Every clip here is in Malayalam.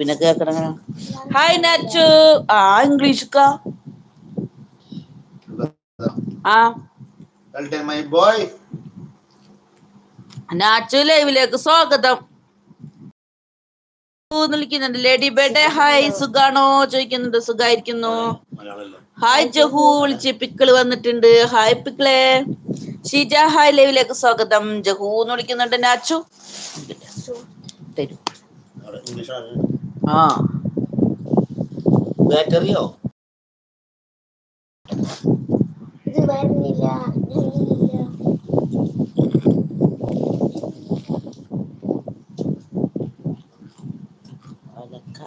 പിന്നെ കേക്കണങ്ങനെ? ഹായ് നാച്ചു ആ ഇംഗ്ലീഷ്ക്ക? ആ. മൈ ബോയ് നാച്ചു ലൈവിലേക്ക് സ്വാഗതം. ന്ന് വിളിക്കുന്നുണ്ട്. ലേഡി ബേഡേ ഹായ് സുഖാണോ? ചോദിക്കുന്നുണ്ട്. സുഖായിരിക്കുന്നു. ഹായ് ജഹു. വിളിച്ച് പിക്കിൾ വന്നിട്ടുണ്ട്. ഹായ് പിക്കിളെ ഷീജ ഹായ് ലൈവിലേക്ക് സ്വാഗതം. ജഹൂന്ന് വിളിക്കുന്നുണ്ട് നാച്ചു തരൂ. ആ ബാറ്ററിയോ ഇത് വരുന്നില്ല അലക്ക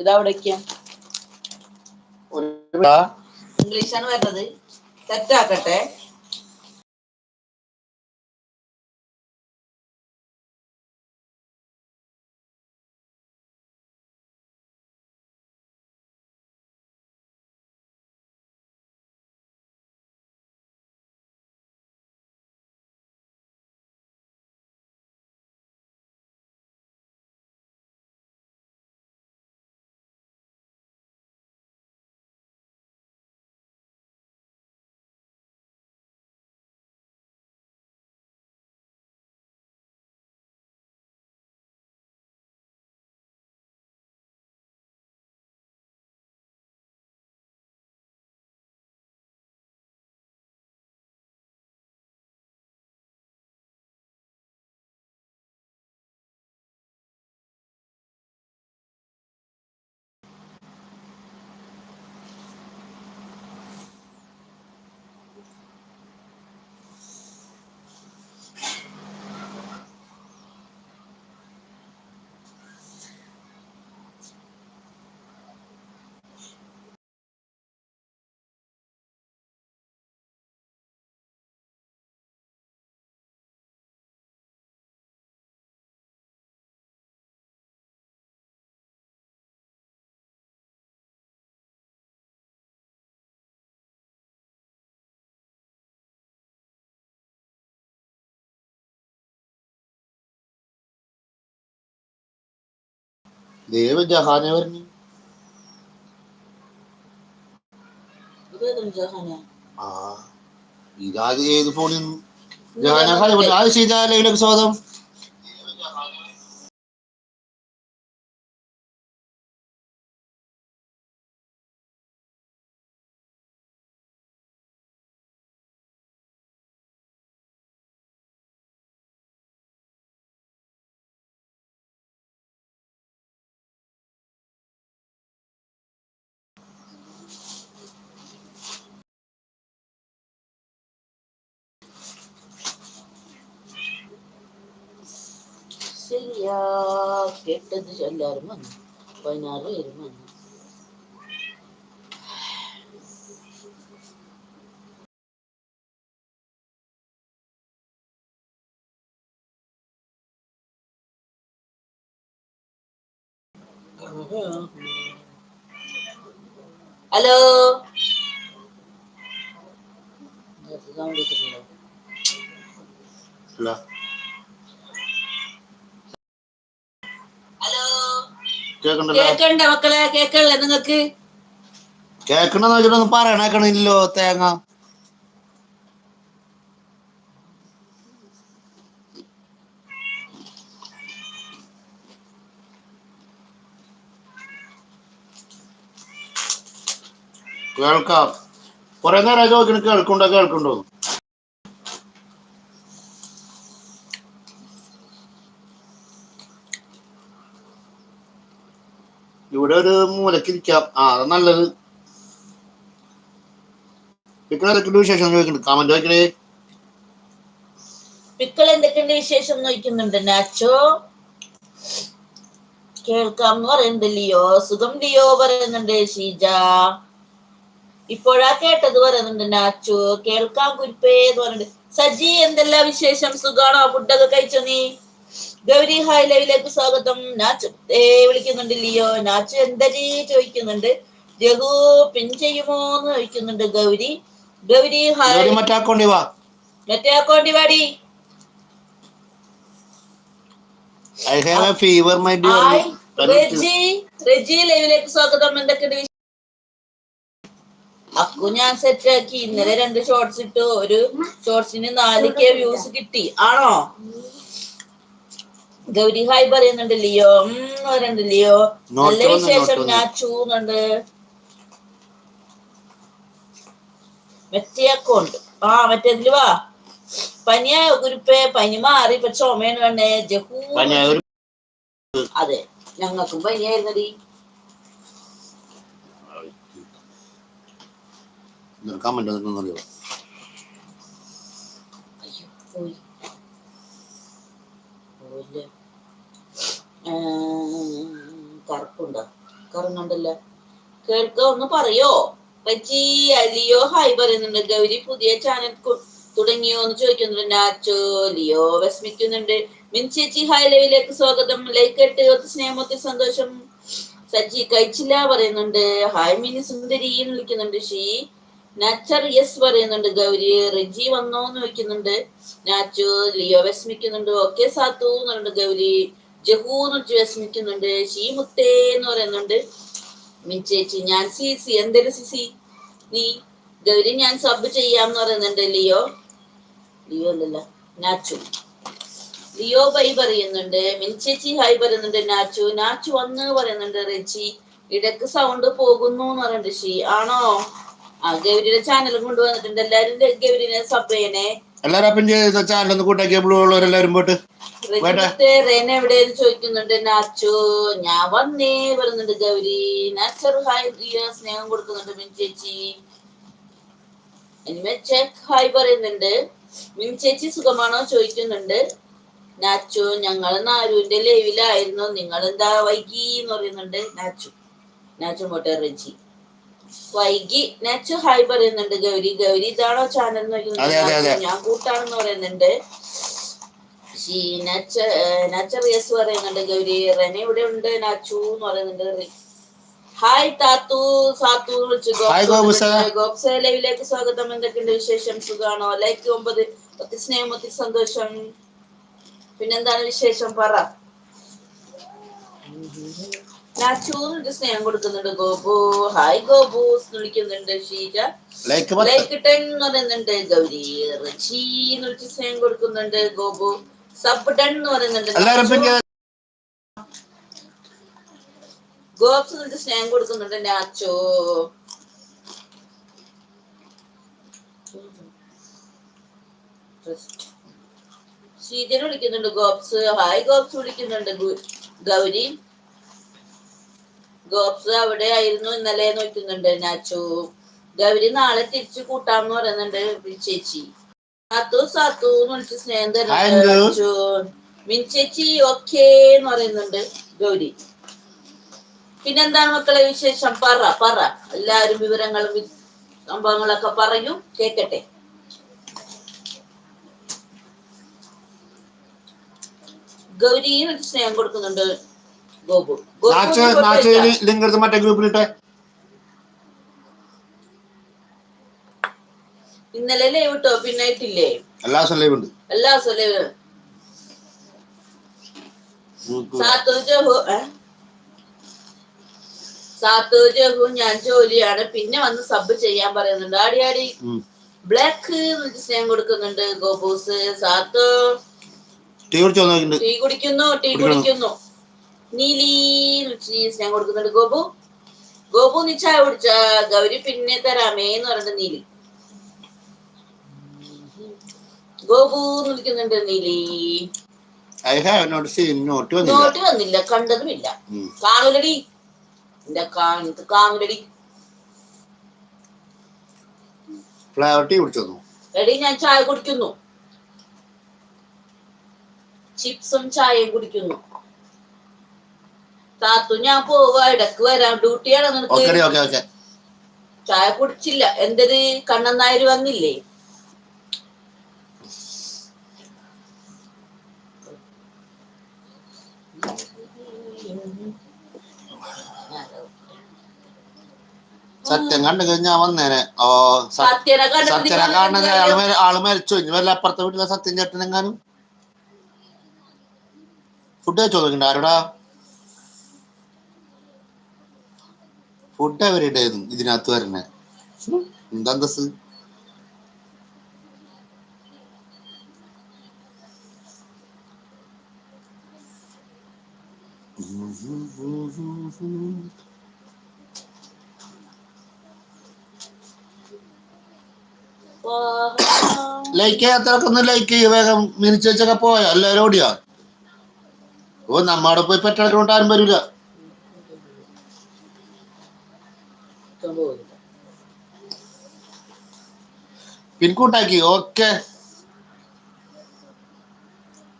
ഇതവിടേക്കാ? ഇംഗ്ലീഷാണ് വരുന്നത്. സെറ്റാക്കട്ടെ ദേവ ജഹാനെ പറഞ്ഞു ജഹാന. ആ ഇതാ ഏത് ഫോണിൽ ജഹാന. ഹായ് ആ സീത ലൈവിലേക്ക് സ്വാഗതം ശരിയാ കേട്ടത് എല്ലാരും വന്നു പതിനാറ് പേരും വന്നു കേക്കണ്ട മക്കളെ? കേക്കല്ലേ നിങ്ങക്ക്? കേക്കണെന്ന് വെച്ചിട്ടൊന്നും പറയണേക്കണില്ലോ തേങ്ങ. കേൾക്കാം. കൊറേ നേരം ചോദിക്കണ കേൾക്കുണ്ടോ കേൾക്കുണ്ടോ ഇവിടെ ഒരു മൂലക്കിരിക്കാം ആ അത് നല്ലത്. ഇക്കണൊക്കെ വിശേഷം ചോദിക്കുന്നുണ്ട്? കമന്റ് ചോദിക്കണേ പിക്കൾ എന്തൊക്കെയുണ്ട് വിശേഷം നോക്കുന്നുണ്ട് നാച്ചോ? കേൾക്കാം പറയുന്നുണ്ട്. ലിയോ? സുഖം ലിയോ പറയുന്നുണ്ട് ഷീജ. ഇപ്പോഴാ കേട്ടത് പറയുന്നുണ്ട് നാച്ചു. കേൾക്കാം കുരിപ്പേ എന്ന് പറഞ്ഞിട്ട് സജി എന്തെല്ലാം വിശേഷം? സുഖാണോ? ഫുഡൊക്കെ കഴിച്ചോ നീ? ഗൗരി ഹായ് ലൈവിലേക്ക് സ്വാഗതം. നാച്ചു വിളിക്കുന്നുണ്ട് ലിയോ. നാച്ചു എന്തരി ചോദിക്കുന്നുണ്ട്. രഘു പിൻ ചെയ്യുമോ എന്ന് ചോദിക്കുന്നുണ്ട് ഗൗരി. ഗൗരി ഹായ് മറ്റേ അക്കൗണ്ടി വാ. മറ്റേ അക്കൗണ്ടി വാടി I have a fever my hi dear Reji. Reji ലൈവിലേക്ക് സ്വാഗതം. എന്തൊക്കെയുണ്ട് വിശേഷം? അക്കു ഞാൻ സെറ്റ് ആക്കി. ഇന്നലെ രണ്ട് ഷോർട്സ് ഇട്ടു. ഒരു ഷോർട്സിന് നാല് കെ വ്യൂസ് കിട്ടി. ആണോ? ഗൗരി ഹായ് പറയുന്നുണ്ട് ലിയോ. പറയുന്നുണ്ട് നല്ല വിശേഷം. ഞാൻ ചൂന്നുണ്ട്. മറ്റേ അക്കൗണ്ട് ആ മറ്റേതിൽ വാ. പനിയായ കുരുപ്പേ പനി മാറി ഇപ്പൊ ചുമയാണ് വേണ്ടേ ജഹൂ. അതെ ഞങ്ങൾക്കും പനിയായിരുന്നടി. കമന്റ് അറിയോ അയ്യോ പോയി. ഉം, കറുപ്പുണ്ടോ? കറങ്ങണ്ടല്ലോ കേൾക്ക ഒന്ന് പറയോ? പച്ചി അലിയോ ഹായ് പറയുന്നുണ്ട്. ഗൗരി പുതിയ ചാനൽ തുടങ്ങിയോ എന്ന് ചോദിക്കുന്നുണ്ട്. നാച്ചോ ലിയോ വിസ്മിക്കുന്നുണ്ട് മിൻ ഹായ് ലൈവിലേക്ക് സ്വാഗതം. ലൈക്ക് ഇട്ട് സ്നേഹം ഒത്തി സന്തോഷം. സജി കഴിച്ചില്ല പറയുന്നുണ്ട്. ഹായ് മിനി സുന്ദരി എന്ന് വിളിക്കുന്നുണ്ട്. ഷീ നാച്ചർ യെസ് പറയുന്നുണ്ട്. ഗൗരി റിജി വന്നോ എന്ന് വെക്കുന്നുണ്ട്. നാച്ചു ലിയോ വിസ്മിക്കുന്നുണ്ട് ഓക്കെ സാത്തു എന്നുണ്ട് ഗൗരി. ജഹു എന്ന് വിസ്മിക്കുന്നുണ്ട് ഷീമുത്തേ എന്ന് പറയുന്നുണ്ട്. മിച്ചേച്ചി ചേച്ചി ഞാൻ സി സി എന്തൊരു സിസി നീ ഗൗരി ഞാൻ സബ് ചെയ്യാന്ന് പറയുന്നുണ്ട്. ലിയോ? ലിയോ അല്ലല്ല. നാച്ചു. ലിയോ ബൈ പറയുന്നുണ്ട്. മിൻ ചേച്ചി ഹായ് പറയുന്നുണ്ട്. നാച്ചു നാച്ചു വന്ന് പറയുന്നുണ്ട് റിച്ചി ഇടയ്ക്ക് സൗണ്ട് പോകുന്നു എന്ന് പറയുന്നുണ്ട്. ഷീ ആണോ? ആ ഗൗരിയുടെ ചാനലും കൊണ്ടുവന്നിട്ടുണ്ട്. എല്ലാരും ഗൗരിനെ സബ് ചെയ്യണേ. എല്ലാരും അപ്പം ചെയ്ത ചാനൽ ഒന്ന് കൂട്ടാക്കിയ ബ്ലൂ ഉള്ളവരെല്ലാരും പോട്ട്. എവിടെയെന്ന് ചോദിക്കുന്നുണ്ട്. നാച്ചു ഞാൻ വന്നേ പറയുന്നുണ്ട് ഗൗരി. നാച്ചർ ഹായ് സ്നേഹം കൊടുക്കുന്നുണ്ട് മിൻ ചേച്ചി. എനിമേ ചെക്ക് ഹായ് പറയുന്നുണ്ട്. മിൻ ചേച്ചി സുഖമാണോ ചോദിക്കുന്നുണ്ട്. നാച്ചു ഞങ്ങൾ നാരുവിന്റെ ലൈവിലായിരുന്നു നിങ്ങൾ എന്താ വൈകി എന്ന് പറയുന്നുണ്ട്. നാച്ചു. നാച്ചു മോട്ടെ റെജി. വൈകി നാച്ചു ഹായ് പറയുന്നുണ്ട് ഗൗരി. ഗൗരി ഇതാണോ ചാനൽ. ഞാൻ കൂട്ടാണെന്ന് പറയുന്നുണ്ട്. നച്ച പറയുന്നുണ്ട് ഗൗരി. റെന ഇവിടെ ഉണ്ട് നാച്ചു എന്ന് പറയുന്നുണ്ട് ഹായ് താത്തു. സാത്തു വിളിച്ചു. ഗോപ്സ ലൈവിലേക്ക് സ്വാഗതം. എന്തൊക്കെയുണ്ട് വിശേഷം? സുഖാണോ ലൈക്ക് ഒമ്പത്. ഒത്തിരി സ്നേഹം ഒത്തിരി സന്തോഷം. പിന്നെന്താണ് വിശേഷം? പറ. നാച്ചു എന്നിട്ട് സ്നേഹം കൊടുക്കുന്നുണ്ട്. ഗോപു. ഹായ് ഗോപു. വിളിക്കുന്നുണ്ട് ഷീജ. ലൈക്ക് പത്ത് ടെൻ എന്ന് പറയുന്നുണ്ട് ഗൗരി. റിച്ചി എന്ന് വിളിച്ച് സ്നേഹം കൊടുക്കുന്നുണ്ട് ഗോപു. സബ് ടെൻ എന്ന് പറയുന്നുണ്ട് ഗോപ്സ് എന്നിട്ട് സ്നേഹം കൊടുക്കുന്നുണ്ട് നാച്ചോ ശ്രീജന വിളിക്കുന്നുണ്ട് ഗോപ്സ്. ഹായ് ഗോപ്സ്. വിളിക്കുന്നുണ്ട് ഗൗരി. ഗോപ്സ് അവിടെ ആയിരുന്നു ഇന്നലെ നോക്കുന്നുണ്ട് നാച്ചു. ഗൗരി നാളെ തിരിച്ചു കൂട്ടാന്ന് പറയുന്നുണ്ട് ചേച്ചി. സാത്തു സാത്തു എന്ന് വിളിച്ച് സ്നേഹം തരുന്നുണ്ട് മിൻ ചേച്ചി ഓക്കേ എന്ന് പറയുന്നുണ്ട് ഗൗരി. പിന്നെന്താണ് മക്കളെ വിശേഷം? പറ പറ. എല്ലാരും വിവരങ്ങളും സംഭവങ്ങളൊക്കെ പറയൂ കേക്കട്ടെ. ഗൗരിയും സ്നേഹം കൊടുക്കുന്നുണ്ട്. ഗോപു നാച്ച് നാച്ച്. ലിങ്ക് എടുത്ത് മറ്റേ ഗ്രൂപ്പിലിട്ടെ. ഇന്നലെ ലൈവ് ഇട്ടോ പിന്നെ ഇട്ടില്ലേ എല്ലാ ദിവസവും ലൈവ് ഉണ്ട് എല്ലാ ദിവസവും ലൈവ്. സാത്തു ജഹു? ഞാൻ ജോലിയാണ്. പിന്നെ വന്ന് സബ് ചെയ്യാൻ പറയുന്നുണ്ട്. ആടി ആടി. ബ്ലാക്ക് സ്നേഹം കൊടുക്കുന്നുണ്ട് ഗോപൂസ്. സാത്തു. ടീ കുടിക്കുന്നു ടീ കുടിക്കുന്നു. നീലി സ്നേഹം കൊടുക്കുന്നുണ്ട്. ഗോപു ഗോപു നീ ചായ കുടിച്ച? ഗൗരി പിന്നെ തരാമേ എന്ന് പറഞ്ഞിട്ട് നീലി. ഗോപു എന്ന് വിളിക്കുന്നുണ്ട് Neeli. I have not seen note വന്നില്ല. നോട്ട് വന്നില്ല കണ്ടതുമില്ല. കാണൂലടി. എന്റെ കാണത്ത് കാണൂലടി? ഫ്ലവർ ടീ കുടിച്ചു എടി ഞാൻ ചായ കുടിക്കുന്നു. ചിപ്സും ചായയും കുടിക്കുന്നു. താത്തു ഞാൻ പോവാ ഇടയ്ക്ക് വരാം. ഡ്യൂട്ടിയാണ് നിനക്ക് ചായ കുടിച്ചില്ല. എന്തത് കണ്ണൻ നായർ വന്നില്ലേ? സത്യം കണ്ടു കഴിഞ്ഞാ വന്നേനെ. ഓ സത്യനെ കാണുന്നത് ആൾ മരിച്ചു. ഇനി വല്ല അപ്പുറത്തെ വീട്ടിലെ സത്യം ചേട്ടനെങ്ങാനും? ഫുഡ് കഴിച്ചോ? നോക്കണ്ട ആരോടാ? ഫുഡ് അവരുടെ ഇതിനകത്ത് വരണേ. എന്താ ലൈക്ക് ചെയ്യാത്തവർക്ക് ലൈക്ക് ചെയ്യ വേഗം മിനിച്ചൊക്കെ പോയാ? എല്ലാവരും ഓടിയോ? ഓ നമ്മടെ പോയി പെട്ടെടുക്കൊണ്ട് ആരും വരൂല. പിൻകൂട്ടാക്കി ഓക്കെ.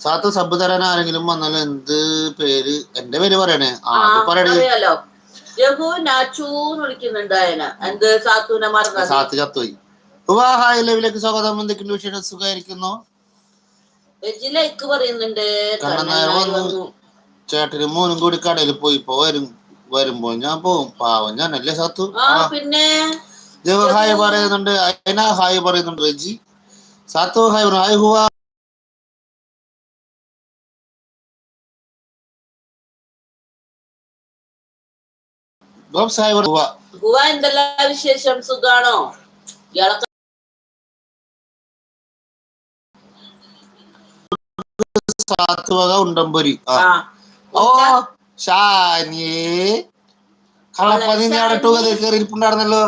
സാത്ത് സബ് തരാൻ ആരെങ്കിലും വന്നാൽ എന്ത് പേര്? എന്റെ പേര് പറയണേ. ആ പറയണേ അറിയാലോ. നാച്ചൂന്ന് വിളിക്കുന്നുണ്ട് അതിനെ എന്ത് സാത്തൂനെ മറന്നത് സാത്ത് ചത്തുപോയി. ഹായ്. ലൈവിലേക്ക് സ്വാഗതം. എന്തൊക്കെയുണ്ട് വിശേഷം? സുഖമായിരിക്കുന്നു? പറയുന്നുണ്ട്. ചേട്ടനും മോനും കൂടി കടയിൽ പോയി. ഇപ്പൊ വരും. വരുമ്പോ ഞാൻ പോവും. പാവം ഞാനല്ലേ സാത്തു? പിന്നെ? ജവ ഹായ് പറയുന്നുണ്ട് അയന ഹായ് പറയുന്നുണ്ട് റജി. സാത്വ ഹായ് പറഞ്ഞു. ഹായ് ഹുവ. ഗോപ്സ് ഹായ് പറഞ്ഞു. ഹുവ. ഗുവ വിശേഷം? സുഖാണോ? ഇയാളൊക്കെ ഉണ്ടംപൊരി ഓ ഷാനിയേ. അവിടെ ടൂ കയറി ഇരിപ്പുണ്ടായിരുന്നല്ലോ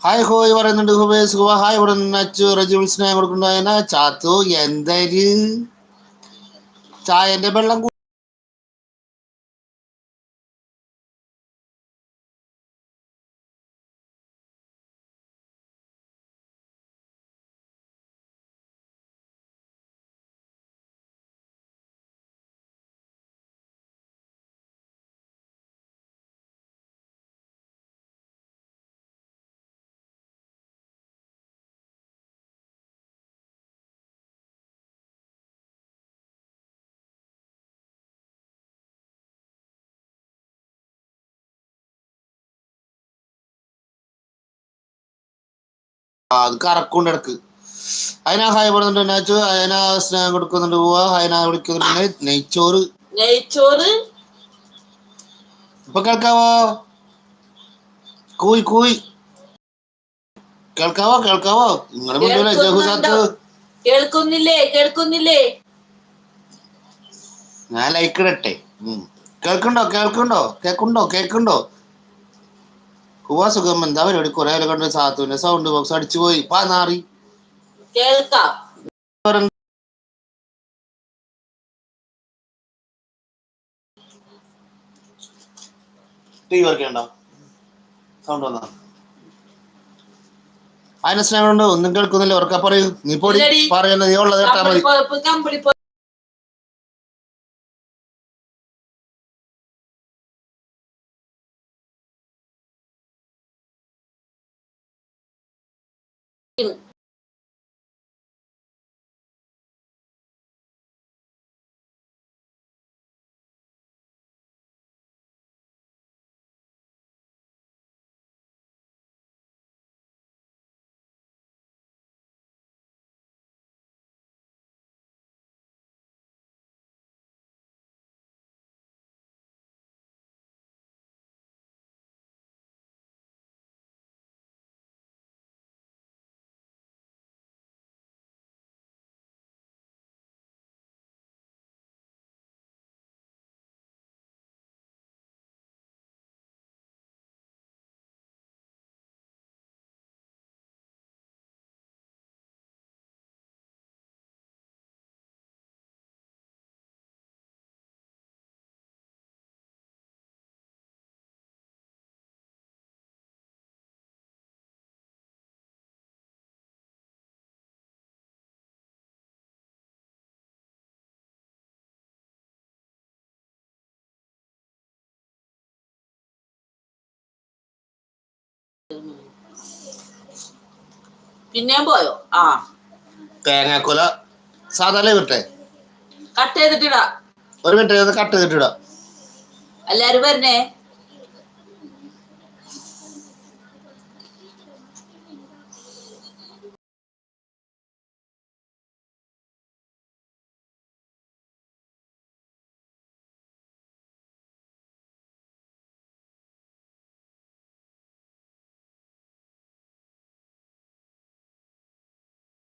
ഹായ് ഹോയ് പറയുന്നുണ്ട് ഹായ് പറയുന്നു അച്ചു റജി സ്നേഹം കൊടുക്കുന്നുണ്ടായന ചാത്തു എന്തൊരു? ചായന്റെ വെള്ളം അത് കറക്കൊണ്ട് ഇടയ്ക്ക്. അതിനാ ഹായ് പറയുന്നുണ്ട് നാച്ചു അതിന സ്നേഹം കൊടുക്കുന്നുണ്ട് പോവാ അതിന വിളിക്കുന്നുണ്ട് നെയ്ച്ചോറ്. നെയ്ച്ചോറ്? ഇപ്പൊ കേൾക്കാവോ? കൂയ് കൂയ്. കേൾക്കാവോ കേൾക്കാവോ? നിങ്ങളെ മുന്നിലെ ജഹു ചാത്ത് കേൾക്കുന്നില്ലേ കേൾക്കുന്നില്ലേ? ഞാൻ ലൈക്ക് ഇടട്ടെ. ഉം. കേൾക്കുണ്ടോ കേൾക്കുണ്ടോ കേക്കുണ്ടോ ഹുവ സുഖം. എന്താ പരിപാടി? കുറെ ആളെ കണ്ടു സാത്തുവിന്റെ സൗണ്ട് ബോക്സ് അടിച്ചു പോയി. പാ നാറി കേൾക്കാം. ടി വി വർക്ക് ചെയ്യണ്ടോ? സൗണ്ട് വന്നാ? അതിന് സ്നേഹമുണ്ട്. ഒന്നും കേൾക്കുന്നില്ല. ഉറക്കെ പറയൂ. നീ പൊടി. പറയുന്നത് നീ ഉള്ളത് കേട്ടാ മതി. പിന്നെയും പോയോ? ആ. തേങ്ങാക്കുല. സാധാരണ വിട്ടേ കട്ട് ചെയ്തിട്ടിടാ. ഒരു മിനിറ്റ് കട്ട് ചെയ്തിട്ടിടാ. എല്ലാരും വരണേ.